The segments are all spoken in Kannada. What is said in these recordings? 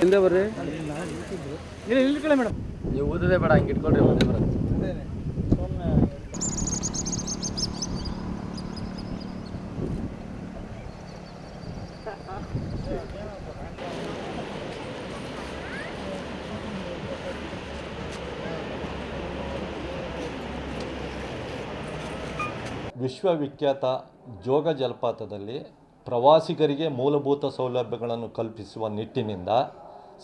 ಹಿಂದೆ ಬರ್ರಿ ಇಲ್ಲಿ ನಿಲ್ಕೊಳ್ಳಿ ಮೇಡಮ್ ನೀವು ಊದದೆ ಬೇಡ ಹಂಗೆ ಇಟ್ಕೊಳ್ರಿ ಮತ್ತೆ ಬರುತ್ತೆ ವಿಶ್ವವಿಖ್ಯಾತ ಜೋಗ ಜಲಪಾತದಲ್ಲಿ ಪ್ರವಾಸಿಗರಿಗೆ ಮೂಲಭೂತ ಸೌಲಭ್ಯಗಳನ್ನು ಕಲ್ಪಿಸುವ ನಿಟ್ಟಿನಿಂದ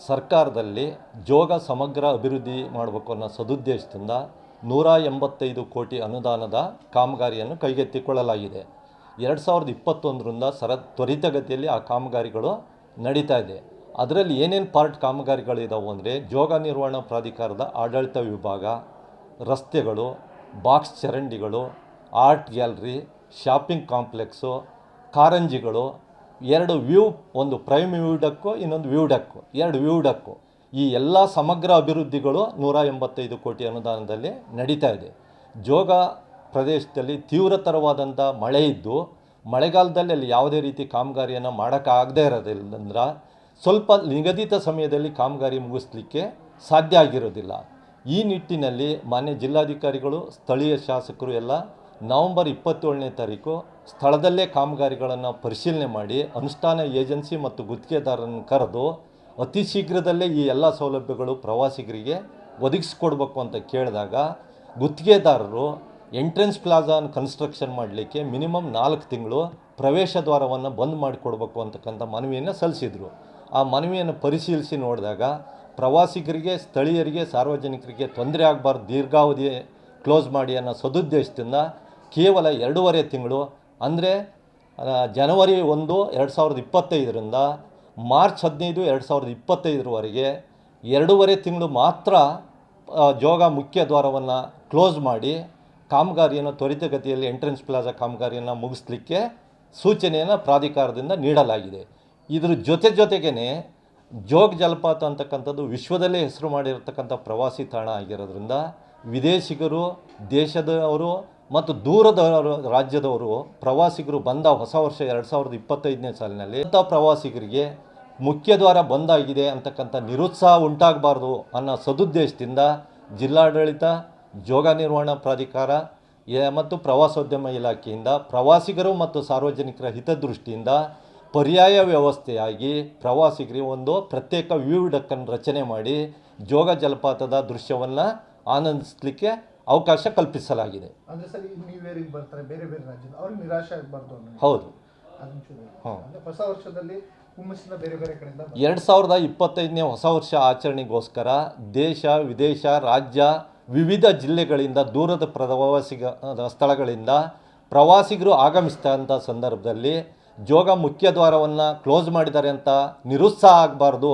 ಸರ್ಕಾರದಲ್ಲಿ ಜೋಗ ಸಮಗ್ರ ಅಭಿವೃದ್ಧಿ ಮಾಡಬೇಕು ಅನ್ನೋ ಸದುದ್ದೇಶದಿಂದ ನೂರ ಎಂಬತ್ತೈದು ಕೋಟಿ ಅನುದಾನದ ಕಾಮಗಾರಿಯನ್ನು ಕೈಗೆತ್ತಿಕೊಳ್ಳಲಾಗಿದೆ. ಎರಡು ಸಾವಿರದ ಇಪ್ಪತ್ತೊಂದರಿಂದ ಸರ ತ್ವರಿತಗತಿಯಲ್ಲಿ ಆ ಕಾಮಗಾರಿಗಳು ನಡೀತಾ ಇದೆ. ಅದರಲ್ಲಿ ಏನೇನು ಪಾರ್ಟ್ ಕಾಮಗಾರಿಗಳಿದ್ದಾವೆ ಅಂದರೆ ಜೋಗ ನಿರ್ವಹಣಾ ಪ್ರಾಧಿಕಾರದ ಆಡಳಿತ ವಿಭಾಗ, ರಸ್ತೆಗಳು, ಬಾಕ್ಸ್ ಚರಂಡಿಗಳು ಆರ್ಟ್ ಗ್ಯಾಲರಿ, ಶಾಪಿಂಗ್ ಕಾಂಪ್ಲೆಕ್ಸು, ಕಾರಂಜಿಗಳು, ಎರಡು ವ್ಯೂ, ಒಂದು ಪ್ರೈಮ್ ವ್ಯೂ ಡಕ್ಕು ಇನ್ನೊಂದು ವ್ಯೂ ಡಕ್ಕು ಎರಡು ವ್ಯೂ ಡಕ್ಕು ಈ ಎಲ್ಲ ಸಮಗ್ರ ಅಭಿವೃದ್ಧಿಗಳು ನೂರ ಎಂಬತ್ತೈದು ಕೋಟಿ ಅನುದಾನದಲ್ಲಿ ನಡೀತಾ ಇದೆ. ಜೋಗ ಪ್ರದೇಶದಲ್ಲಿ ತೀವ್ರತರವಾದಂಥ ಮಳೆ ಇದ್ದು, ಮಳೆಗಾಲದಲ್ಲಿ ಅಲ್ಲಿ ಯಾವುದೇ ರೀತಿ ಕಾಮಗಾರಿಯನ್ನು ಮಾಡೋಕ್ಕಾಗದೇ ಅಂದ್ರೆ ಸ್ವಲ್ಪ ನಿಗದಿತ ಸಮಯದಲ್ಲಿ ಕಾಮಗಾರಿ ಮುಗಿಸ್ಲಿಕ್ಕೆ ಸಾಧ್ಯ ಆಗಿರೋದಿಲ್ಲ. ಈ ನಿಟ್ಟಿನಲ್ಲಿ ಮಾನ್ಯ ಜಿಲ್ಲಾಧಿಕಾರಿಗಳು, ಸ್ಥಳೀಯ ಶಾಸಕರು ಎಲ್ಲ ನವೆಂಬರ್ ಇಪ್ಪತ್ತೇಳನೇ ತಾರೀಕು ಸ್ಥಳದಲ್ಲೇ ಕಾಮಗಾರಿಗಳನ್ನು ಪರಿಶೀಲನೆ ಮಾಡಿ ಅನುಷ್ಠಾನ ಏಜೆನ್ಸಿ ಮತ್ತು ಗುತ್ತಿಗೆದಾರರನ್ನು ಕರೆದು ಅತಿ ಶೀಘ್ರದಲ್ಲೇ ಈ ಎಲ್ಲ ಸೌಲಭ್ಯಗಳು ಪ್ರವಾಸಿಗರಿಗೆ ಒದಗಿಸ್ಕೊಡ್ಬೇಕು ಅಂತ ಕೇಳಿದಾಗ ಗುತ್ತಿಗೆದಾರರು ಎಂಟ್ರೆನ್ಸ್ ಪ್ಲಾಜಾನ ಕನ್ಸ್ಟ್ರಕ್ಷನ್ ಮಾಡಲಿಕ್ಕೆ ಮಿನಿಮಮ್ ನಾಲ್ಕು ತಿಂಗಳು ಪ್ರವೇಶ ದ್ವಾರವನ್ನು ಬಂದ್ ಮಾಡಿಕೊಡ್ಬೇಕು ಅಂತಕ್ಕಂಥ ಮನವಿಯನ್ನು ಸಲ್ಲಿಸಿದರು. ಆ ಮನವಿಯನ್ನು ಪರಿಶೀಲಿಸಿ ನೋಡಿದಾಗ ಪ್ರವಾಸಿಗರಿಗೆ, ಸ್ಥಳೀಯರಿಗೆ, ಸಾರ್ವಜನಿಕರಿಗೆ ತೊಂದರೆ ಆಗಬಾರ್ದು, ದೀರ್ಘಾವಧಿ ಕ್ಲೋಸ್ ಮಾಡಿ ಅನ್ನೋ ಸದುದ್ದೇಶದಿಂದ ಕೇವಲ ಎರಡೂವರೆ ತಿಂಗಳು, ಅಂದರೆ ಜನವರಿ ಒಂದು ಎರಡು ಸಾವಿರದ ಇಪ್ಪತ್ತೈದರಿಂದ ಮಾರ್ಚ್ ಹದಿನೈದು ಎರಡು ಸಾವಿರದ ಇಪ್ಪತ್ತೈದರವರೆಗೆ ಎರಡೂವರೆ ತಿಂಗಳು ಮಾತ್ರ ಜೋಗ ಮುಖ್ಯ ದ್ವಾರವನ್ನು ಕ್ಲೋಸ್ ಮಾಡಿ ಕಾಮಗಾರಿಯನ್ನು ತ್ವರಿತಗತಿಯಲ್ಲಿ ಎಂಟ್ರೆನ್ಸ್ ಪ್ಲಾಜಾ ಕಾಮಗಾರಿಯನ್ನು ಮುಗಿಸ್ಲಿಕ್ಕೆ ಸೂಚನೆಯನ್ನು ಪ್ರಾಧಿಕಾರದಿಂದ ನೀಡಲಾಗಿದೆ. ಇದರ ಜೊತೆ ಜೊತೆಗೇ ಜೋಗ ಜಲಪಾತ ಅಂತಕ್ಕಂಥದ್ದು ವಿಶ್ವದಲ್ಲೇ ಹೆಸರು ಮಾಡಿರತಕ್ಕಂಥ ಪ್ರವಾಸಿ ತಾಣ ಆಗಿರೋದ್ರಿಂದ ವಿದೇಶಿಗರು, ದೇಶದವರು ಮತ್ತು ದೂರದ ರಾಜ್ಯದವರು, ಪ್ರವಾಸಿಗರು ಬಂದ ಹೊಸ ವರ್ಷ ಎರಡು ಸಾವಿರದ ಇಪ್ಪತ್ತೈದನೇ ಸಾಲಿನಲ್ಲಿ ಅಂಥ ಪ್ರವಾಸಿಗರಿಗೆ ಮುಖ್ಯದ್ವಾರ ಬಂದಾಗಿದೆ ಅಂತಕ್ಕಂಥ ನಿರುತ್ಸಾಹ ಉಂಟಾಗಬಾರ್ದು ಅನ್ನೋ ಸದುದ್ದೇಶದಿಂದ ಜಿಲ್ಲಾಡಳಿತ ಜೋಗ ನಿರ್ವಹಣಾ ಪ್ರಾಧಿಕಾರ ಮತ್ತು ಪ್ರವಾಸೋದ್ಯಮ ಇಲಾಖೆಯಿಂದ ಪ್ರವಾಸಿಗರು ಮತ್ತು ಸಾರ್ವಜನಿಕರ ಹಿತದೃಷ್ಟಿಯಿಂದ ಪರ್ಯಾಯ ವ್ಯವಸ್ಥೆಯಾಗಿ ಪ್ರವಾಸಿಗರಿಗೆ ಒಂದು ಪ್ರತ್ಯೇಕ ವ್ಯೂ ಡಕ್ಕನ್ನು ರಚನೆ ಮಾಡಿ ಜೋಗ ಜಲಪಾತದ ದೃಶ್ಯವನ್ನು ಆನಂದಿಸಲಿಕ್ಕೆ ಅವಕಾಶ ಕಲ್ಪಿಸಲಾಗಿದೆ. ಹೌದು. ಎರಡ್ ಸಾವಿರದ ಇಪ್ಪತ್ತೈದನೇ ಹೊಸ ವರ್ಷ ಆಚರಣೆಗೋಸ್ಕರ ದೇಶ ವಿದೇಶ ರಾಜ್ಯ ವಿವಿಧ ಜಿಲ್ಲೆಗಳಿಂದ ದೂರದ ಪ್ರವಾಸಿಗ ಸ್ಥಳಗಳಿಂದ ಪ್ರವಾಸಿಗರು ಆಗಮಿಸಿದಂಥ ಸಂದರ್ಭದಲ್ಲಿ ಜೋಗ ಮುಖ್ಯ ದ್ವಾರವನ್ನು ಕ್ಲೋಸ್ ಮಾಡಿದ್ದಾರೆ ಅಂತ ನಿರುತ್ಸಾಹ ಆಗಬಾರ್ದು.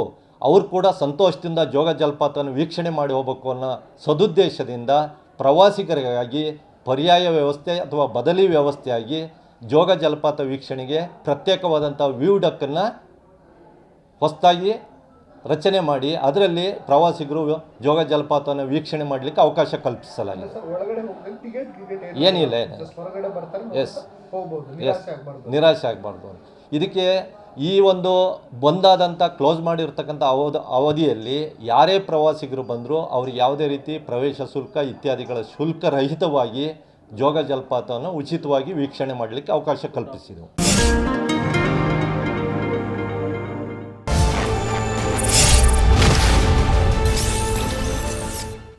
ಅವ್ರು ಕೂಡ ಸಂತೋಷದಿಂದ ಜೋಗ ಜಲಪಾತವನ್ನು ವೀಕ್ಷಣೆ ಮಾಡಿ ಹೋಗಬೇಕು ಅನ್ನೋ ಸದುದ್ದೇಶದಿಂದ ಪ್ರವಾಸಿಗರಿಗಾಗಿ ಪರ್ಯಾಯ ವ್ಯವಸ್ಥೆ ಅಥವಾ ಬದಲಿ ವ್ಯವಸ್ಥೆಯಾಗಿ ಜೋಗ ಜಲಪಾತ ವೀಕ್ಷಣೆಗೆ ಪ್ರತ್ಯೇಕವಾದಂಥ ವ್ಯೂ ಡಕ್ಕನ್ನು ಹೊಸದಾಗಿ ರಚನೆ ಮಾಡಿ ಅದರಲ್ಲಿ ಪ್ರವಾಸಿಗರು ಜೋಗ ಜಲಪಾತವನ್ನು ವೀಕ್ಷಣೆ ಮಾಡಲಿಕ್ಕೆ ಅವಕಾಶ ಕಲ್ಪಿಸಲಾಗಿದೆ. ಏನಿಲ್ಲ ಎಸ್. ಎಸ್ ನಿರಾಶೆ ಆಗಬಾರ್ದು. ಇದಕ್ಕೆ ಈ ಒಂದು ಬಂದಾದಂಥ ಕ್ಲೋಸ್ ಮಾಡಿರ್ತಕ್ಕಂಥ ಅವಧ ಅವಧಿಯಲ್ಲಿ ಯಾರೇ ಪ್ರವಾಸಿಗರು ಬಂದರೂ ಅವ್ರಿಗೆ ಯಾವುದೇ ರೀತಿ ಪ್ರವೇಶ ಶುಲ್ಕ ಇತ್ಯಾದಿಗಳ ಶುಲ್ಕ ರಹಿತವಾಗಿ ಜೋಗ ಜಲಪಾತವನ್ನು ಉಚಿತವಾಗಿ ವೀಕ್ಷಣೆ ಮಾಡಲಿಕ್ಕೆ ಅವಕಾಶ ಕಲ್ಪಿಸಿದೆವು